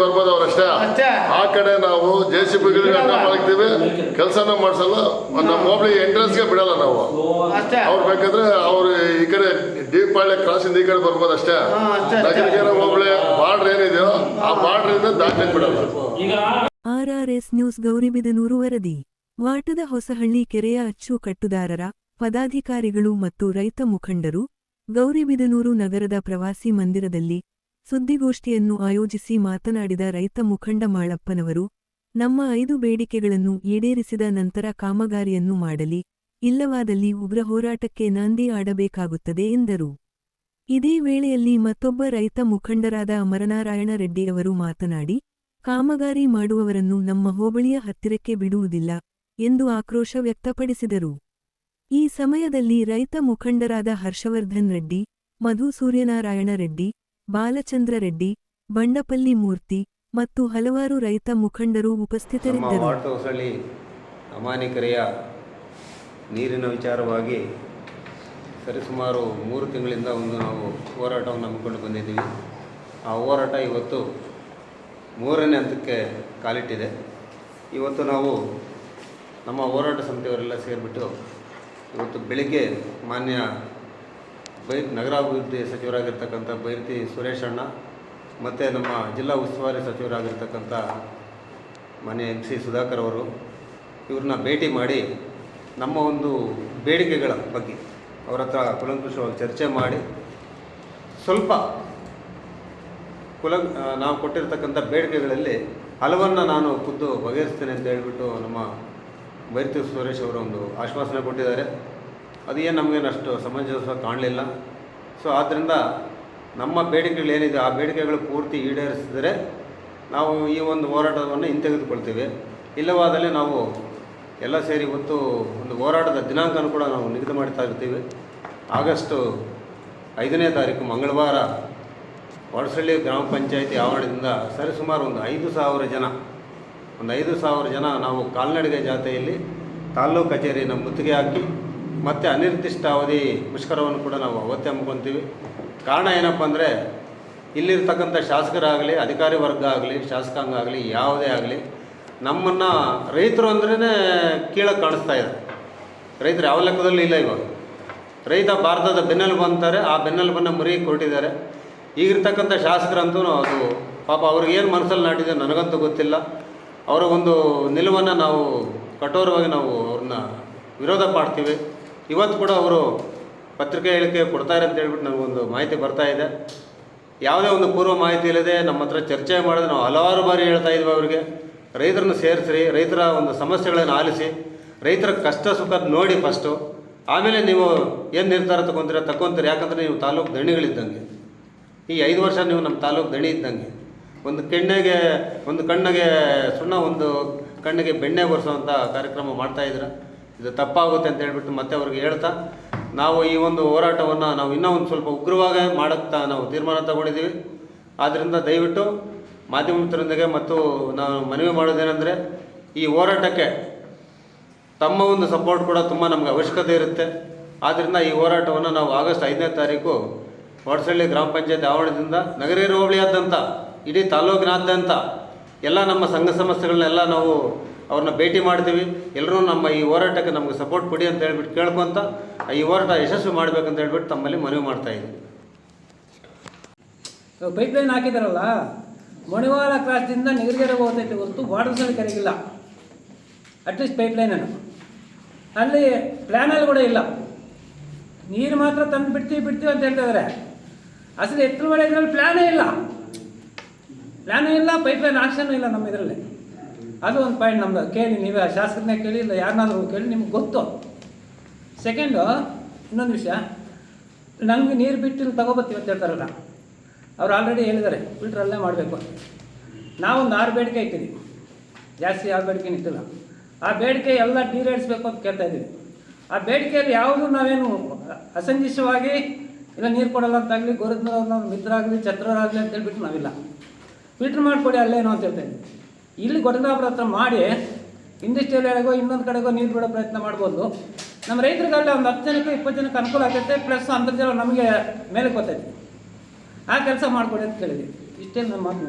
ಬರ್ಬೋದು ಅವ್ರಷ್ಟೇ ಅಷ್ಟೇ. ಆ ಕಡೆ ನಾವು ಜೆ ಸಿ ಬಿಗಳಿಗೆ ಅನ್ನ ಮಾಡ್ತೀವಿ. ಕೆಲಸನ ಮಾಡ್ಸಲ್ಲ. ನಮ್ಮ ಎಂಟ್ರೆನ್ಸ್ಗೆ ಬಿಡಲ್ಲ ನಾವು. ಅಷ್ಟೇ. ಅವ್ರು ಬೇಕಾದ್ರೆ ಅವ್ರು ಈ ಕಡೆ ಡೀಪ್ ಪಾಳ್ಯ ಕ್ರಾಸ್ ಇಂದ ಈ ಕಡೆ ಬರ್ಬೋದು ಅಷ್ಟೇ. ನಗರಗೆರೆ ಹೋಬಳಿ ಬಾರ್ಡ್ರ್ ಏನಿದೆಯೋ ಆ ಬಾರ್ಡರ್ ಇಂದ ದಾಖಲೆ ಬಿಡಲ್ಲ. ಆರ್ಆರ್ಎಸ್ ನ್ಯೂಸ್ ಗೌರಿಬಿದನೂರು ವರದಿ. ವಾಟದ ಹೊಸಹಳ್ಳಿ ಕೆರೆಯ ಅಚ್ಚು ಕಟ್ಟುದಾರರ ಪದಾಧಿಕಾರಿಗಳು ಮತ್ತು ರೈತ ಮುಖಂಡರು ಗೌರಿಬಿದನೂರು ನಗರದ ಪ್ರವಾಸಿ ಮಂದಿರದಲ್ಲಿ ಸುದ್ದಿಗೋಷ್ಠಿಯನ್ನು ಆಯೋಜಿಸಿ ಮಾತನಾಡಿದ ರೈತ ಮುಖಂಡ ಮಾಳಪ್ಪನವರು, ನಮ್ಮ ಐದು ಬೇಡಿಕೆಗಳನ್ನು ಈಡೇರಿಸಿದ ನಂತರ ಕಾಮಗಾರಿಯನ್ನು ಮಾಡಲಿ, ಇಲ್ಲವಾದಲ್ಲಿ ಉಗ್ರ ಹೋರಾಟಕ್ಕೆ ನಾಂದಿ ಆಡಬೇಕಾಗುತ್ತದೆ ಎಂದರು. ಇದೇ ವೇಳೆಯಲ್ಲಿ ಮತ್ತೊಬ್ಬ ರೈತ ಮುಖಂಡರಾದ ಅಮರನಾರಾಯಣ ರೆಡ್ಡಿಯವರು ಮಾತನಾಡಿ, ಕಾಮಗಾರಿ ಮಾಡುವವರನ್ನು ನಮ್ಮ ಹೋಬಳಿಯ ಹತ್ತಿರಕ್ಕೆ ಬಿಡುವುದಿಲ್ಲ ಎಂದು ಆಕ್ರೋಶ ವ್ಯಕ್ತಪಡಿಸಿದರು. ಈ ಸಮಯದಲ್ಲಿ ರೈತ ಮುಖಂಡರಾದ ಹರ್ಷವರ್ಧನ್ ರೆಡ್ಡಿ, ಮಧು ಸೂರ್ಯನಾರಾಯಣ ರೆಡ್ಡಿ ಬಾಲಚಂದ್ರ ರೆಡ್ಡಿ ಬಂಡಪಲ್ಲಿ ಮೂರ್ತಿ ಮತ್ತು ಹಲವಾರು ರೈತ ಮುಖಂಡರು ಉಪಸ್ಥಿತರಿದ್ದರು. ಅಮಾನಿಕರೆಯ ನೀರಿನ ವಿಚಾರವಾಗಿ ಸರಿಸುಮಾರು ಮೂರು ತಿಂಗಳಿಂದ ಒಂದು ನಾವು ಹೋರಾಟವನ್ನು ಹಮ್ಮಿಕೊಂಡು ಬಂದಿದ್ದೀವಿ. ಆ ಹೋರಾಟ ಇವತ್ತು ಮೂರನೇ ಹಂತಕ್ಕೆ ಕಾಲಿಟ್ಟಿದೆ. ಇವತ್ತು ನಾವು ನಮ್ಮ ಹೋರಾಟ ಸಮಿತಿಯವರೆಲ್ಲ ಸೇರಿಬಿಟ್ಟು ಇವತ್ತು ಬೆಳಿಗ್ಗೆ ಮಾನ್ಯ ಬೈ ನಗರಾಭಿವೃದ್ಧಿ ಸಚಿವರಾಗಿರ್ತಕ್ಕಂಥ ಬೈರತಿ ಸುರೇಶ್ ಅಣ್ಣ, ಮತ್ತು ನಮ್ಮ ಜಿಲ್ಲಾ ಉಸ್ತುವಾರಿ ಸಚಿವರಾಗಿರ್ತಕ್ಕಂಥ ಮನೆ ಎಂ ಸಿ ಸುಧಾಕರ್ ಅವರು, ಇವ್ರನ್ನ ಭೇಟಿ ಮಾಡಿ ನಮ್ಮ ಒಂದು ಬೇಡಿಕೆಗಳ ಬಗ್ಗೆ ಅವರ ಹತ್ರ ಕುಲಂಕುಷವಾಗಿ ಚರ್ಚೆ ಮಾಡಿ ಸ್ವಲ್ಪ ಕುಲ ನಾವು ಕೊಟ್ಟಿರ್ತಕ್ಕಂಥ ಬೇಡಿಕೆಗಳಲ್ಲಿ ಹಲವನ್ನು ನಾನು ಖುದ್ದು ಬಗೆಹರಿಸ್ತೇನೆ ಅಂತ ಹೇಳಿಬಿಟ್ಟು ನಮ್ಮ ಬೈರತಿ ಸುರೇಶ್ ಅವರು ಒಂದು ಆಶ್ವಾಸನೆ ಕೊಟ್ಟಿದ್ದಾರೆ. ಅದು ಏನು ನಮಗೇನು ಅಷ್ಟು ಸಮಂಜಸ ಕಾಣಲಿಲ್ಲ. ಸೊ ಆದ್ದರಿಂದ ನಮ್ಮ ಬೇಡಿಕೆಗಳು ಏನಿದೆ, ಆ ಬೇಡಿಕೆಗಳು ಪೂರ್ತಿ ಈಡೇರಿಸಿದರೆ ನಾವು ಈ ಒಂದು ಹೋರಾಟವನ್ನು ಹಿಂತೆಗೆದುಕೊಳ್ತೀವಿ. ಇಲ್ಲವಾದಲ್ಲಿ ನಾವು ಎಲ್ಲ ಸೇರಿ ಇವತ್ತು ಒಂದು ಹೋರಾಟದ ದಿನಾಂಕನ ಕೂಡ ನಾವು ನಿಗದಿ ಮಾಡ್ತಾ ಇರ್ತೀವಿ. ಆಗಸ್ಟು ಐದನೇ ತಾರೀಕು ಮಂಗಳವಾರ ವಡಸಳ್ಳಿ ಗ್ರಾಮ ಪಂಚಾಯಿತಿ ಆವರಣದಿಂದ ಸರಿಸುಮಾರು ಒಂದು ಐದು ಸಾವಿರ ಜನ, ಒಂದು ಐದು ಸಾವಿರ ಜನ ನಾವು ಕಾಲ್ನಡಿಗೆ ಜಾತ್ರೆಯಲ್ಲಿ ತಾಲ್ಲೂಕು ಕಚೇರಿಯನ್ನು ಮುತ್ತಿಗೆ ಹಾಕಿ ಮತ್ತು ಅನಿರ್ದಿಷ್ಟ ಅವಧಿ ಮುಷ್ಕರವನ್ನು ಕೂಡ ನಾವು ಅವತ್ತೇ ಹಮ್ಮಿಕೊತೀವಿ. ಕಾರಣ ಏನಪ್ಪ ಅಂದರೆ, ಇಲ್ಲಿರ್ತಕ್ಕಂಥ ಶಾಸಕರಾಗಲಿ, ಅಧಿಕಾರಿ ವರ್ಗ ಆಗಲಿ, ಶಾಸಕಾಂಗ ಆಗಲಿ, ಯಾವುದೇ ಆಗಲಿ, ನಮ್ಮನ್ನು ರೈತರು ಅಂದ್ರೇ ಕೀಳಕ್ಕೆ ಕಾಣಿಸ್ತಾ ಇದೆ. ರೈತರು ಯಾವ ಲೆಕ್ಕದಲ್ಲೂ ಇಲ್ಲ ಇವಾಗ. ರೈತ ಭಾರತದ ಬೆನ್ನೆಲುಬು ಅಂತಾರೆ, ಆ ಬೆನ್ನೆಲುಬನ್ನು ಮುರಿ ಕೊಟ್ಟಿದ್ದಾರೆ ಈಗಿರ್ತಕ್ಕಂಥ ಶಾಸಕರಂತೂ ಅದು ಪಾಪ ಅವ್ರಿಗೆ ಏನು ಮನಸ್ಸಲ್ಲಿ ನಾಟಿದೆ ನನಗಂತೂ ಗೊತ್ತಿಲ್ಲ. ಅವರ ಒಂದು ನಿಲುವನ್ನು ನಾವು ಕಠೋರವಾಗಿ ನಾವು ಅವ್ರನ್ನ ವಿರೋಧ ಮಾಡ್ತೀವಿ. ಇವತ್ತು ಕೂಡ ಅವರು ಪತ್ರಿಕೆ ಹೇಳಿಕೆ ಕೊಡ್ತಾರೆ ಅಂತ ಹೇಳ್ಬಿಟ್ಟು ನನಗೊಂದು ಮಾಹಿತಿ ಬರ್ತಾ ಇದೆ. ಯಾವುದೇ ಒಂದು ಪೂರ್ವ ಮಾಹಿತಿ ಇಲ್ಲದೆ ನಮ್ಮ ಹತ್ರ ಚರ್ಚೆ ಮಾಡಿದ್ರೆ ನಾವು ಹಲವಾರು ಬಾರಿ ಹೇಳ್ತಾ ಇದ್ವಿ ಅವರಿಗೆ. ರೈತರನ್ನು ಸೇರಿಸ್ರಿ, ರೈತರ ಒಂದು ಸಮಸ್ಯೆಗಳನ್ನು ಆಲಿಸಿ, ರೈತರ ಕಷ್ಟ ಸುಖ ನೋಡಿ ಫಸ್ಟು ಆಮೇಲೆ ನೀವು ಏನು ನಿರ್ಧಾರ ತಗೊತೀರ, ತಗೊತೀರಿ? ಯಾಕಂದರೆ ನೀವು ತಾಲೂಕು ದಣಿಗಳಿದ್ದಂಗೆ. ಈ ಐದು ವರ್ಷ ನೀವು ನಮ್ಮ ತಾಲೂಕು ದಣಿ ಇದ್ದಂಗೆ. ಒಂದು ಕೆಣ್ಣೆಗೆ, ಒಂದು ಕಣ್ಣಿಗೆ, ಸುಣ್ಣ ಒಂದು ಕಣ್ಣಿಗೆ ಬೆಣ್ಣೆ ಒರೆಸುವಂಥ ಕಾರ್ಯಕ್ರಮ ಮಾಡ್ತಾ ಇದ್ದೀರ? ಇದು ತಪ್ಪಾಗುತ್ತೆ ಅಂತ ಹೇಳ್ಬಿಟ್ಟು ಮತ್ತೆ ಅವ್ರಿಗೆ ಹೇಳ್ತಾ, ನಾವು ಈ ಒಂದು ಹೋರಾಟವನ್ನು ನಾವು ಇನ್ನೂ ಒಂದು ಸ್ವಲ್ಪ ಉಗ್ರವಾಗಿ ಮಾಡುತ್ತಾ ನಾವು ತೀರ್ಮಾನ ತಗೊಂಡಿದ್ದೀವಿ. ಆದ್ದರಿಂದ ದಯವಿಟ್ಟು ಮಾಧ್ಯಮ ಮತ್ತು ನಾವು ಮನವಿ ಮಾಡೋದೇನೆಂದರೆ, ಈ ಹೋರಾಟಕ್ಕೆ ತಮ್ಮ ಒಂದು ಸಪೋರ್ಟ್ ಕೂಡ ತುಂಬ ನಮಗೆ ಅವಶ್ಯಕತೆ ಇರುತ್ತೆ. ಆದ್ದರಿಂದ ಈ ಹೋರಾಟವನ್ನು ನಾವು ಆಗಸ್ಟ್ ಐದನೇ ತಾರೀಕು ಹೊಡಸಳ್ಳಿ ಗ್ರಾಮ ಪಂಚಾಯತ್ ಆವರಣದಿಂದ ನಗರೀಯ ಹೋಬಳಿಯಾದ್ಯಂತ ಇಡೀ ತಾಲೂಕಿನಾದ್ಯಂತ ಎಲ್ಲ ನಮ್ಮ ಸಂಘ ಸಮಸ್ಯೆಗಳನ್ನೆಲ್ಲ ನಾವು ಅವ್ರನ್ನ ಭೇಟಿ ಮಾಡ್ತೀವಿ. ಎಲ್ಲರೂ ನಮ್ಮ ಈ ಹೋರಾಟಕ್ಕೆ ನಮಗೆ ಸಪೋರ್ಟ್ ಕೊಡಿ ಅಂತ ಹೇಳ್ಬಿಟ್ಟು ಕೇಳ್ಕೊತ ಈ ಹೋರಾಟ ಯಶಸ್ವಿ ಮಾಡಬೇಕಂತ ಹೇಳ್ಬಿಟ್ಟು ತಮ್ಮಲ್ಲಿ ಮನವಿ ಮಾಡ್ತಾ ಇದ್ದೀವಿ ಪೈಪ್ ಲೈನ್ ಹಾಕಿದಾರಲ್ಲ ಮಣಿವಾಲ ಕ್ರಾಸ್ದಿಂದ ನೀರ್ಗೆರೆ ಹೋಗ್ತೈತೆ ಹೊರತು ಬಾರ್ಡರ್ಸಲ್ಲಿ ಕರೆಗಿಲ್ಲ ಅಟ್ಲೀಸ್ಟ್ ಪೈಪ್ ಲೈನನ್ನು ಅಲ್ಲಿ ಪ್ಲ್ಯಾನಲ್ಲಿ ಕೂಡ ಇಲ್ಲ. ನೀರು ಮಾತ್ರ ತಂದು ಬಿಡ್ತೀವಿ ಬಿಡ್ತೀವಿ ಅಂತ ಹೇಳ್ತಿದ್ದಾರೆ ಅಸಲು ಎತ್ತರ ಮಳೆ ಇದರಲ್ಲಿ ಪ್ಲ್ಯಾನೇ ಇಲ್ಲ. ಪ್ಲ್ಯಾನೇ ಇಲ್ಲ ಪೈಪ್ ಲೈನ್ ಆಕ್ಷನ್ ಇಲ್ಲ ನಮ್ಮ ಇದರಲ್ಲಿ. ಅದು ಒಂದು ಪಾಯಿಂಟ್ ನಮ್ಮದು ಕೇಳಿ, ನೀವೇ ಶಾಸಕರನ್ನೇ ಕೇಳಿ, ಇಲ್ಲ ಯಾರನ್ನಾದ್ರೂ ಕೇಳಿ, ನಿಮ್ಗೆ ಗೊತ್ತು. ಸೆಕೆಂಡು ಇನ್ನೊಂದು ವಿಷಯ. ನಮಗೆ ನೀರು ಬಿಟ್ಟು ಇಲ್ಲಿ ತಗೋಬತ್ತೀವಿ ಅಂತ ಹೇಳ್ತಾರಲ್ಲ. ಅವ್ರು ಆಲ್ರೆಡಿ ಹೇಳಿದ್ದಾರೆ ಫಿಲ್ಟ್ರಲ್ಲೇ ಮಾಡಬೇಕು. ನಾವೊಂದು ಆರು ಬೇಡಿಕೆ ಇಟ್ಟಿದ್ದೀವಿ ಜಾಸ್ತಿ ಯಾವ ಬೇಡಿಕೆ ಇಟ್ಟಿಲ್ಲ. ಆ ಬೇಡಿಕೆ ಎಲ್ಲ ಈಡೇರಿಸ್ಬೇಕು ಅಂತ ಕೇಳ್ತಾ ಇದ್ದೀವಿ. ಆ ಬೇಡಿಕೆಯಲ್ಲಿ ಯಾವುದು ನಾವೇನು ಅಸಂಜಿಷವಾಗಿ ಇಲ್ಲ ನೀರು ಕೊಡಲ್ಲ ಅಂತಾಗಲಿ ಗೋರದ್ನವ್ರನ್ನ ಆಗಲಿ ಛತ್ರರಾಗಲಿ ಅಂತ ಹೇಳ್ಬಿಟ್ಟು ನಾವಿಲ್ಲ. ಫಿಲ್ಟ್ರ್ ಮಾಡಿಕೊಡಿ, ಅಲ್ಲೇನೋ ಅಂತ ಹೇಳ್ತಾ ಇದ್ದೀವಿ. ಇಲ್ಲಿ ಹತ್ರ ಮಾಡಿ ಇಂಡಸ್ಟ್ರಿಯಲ್ ಏರಿಯಾಗೋ ಇನ್ನೊಂದು ಕಡೆಗೋ ನೀರು ಬಿಡೋ ಪ್ರಯತ್ನ ಮಾಡ್ಬೋದು. ನಮ್ಮ ರೈತರಿಗಲ್ಲ ಒಂದು ಹತ್ತು ಜನಕ್ಕೆ ಇಪ್ಪತ್ತು ಜನಕ್ಕೆ ಅನುಕೂಲ ಆಗ್ತೈತೆ ಪ್ಲಸ್ ಅಂತರ್ಜಲ ನಮಗೆ ಮೇಲೆ ಗೊತ್ತೈತೆ. ಆ ಕೆಲಸ ಮಾಡಿಕೊಡಿ ಅಂತ ಕೇಳಿದ್ವಿ ಇಷ್ಟೇ ನಮ್ಮ ಮಾತು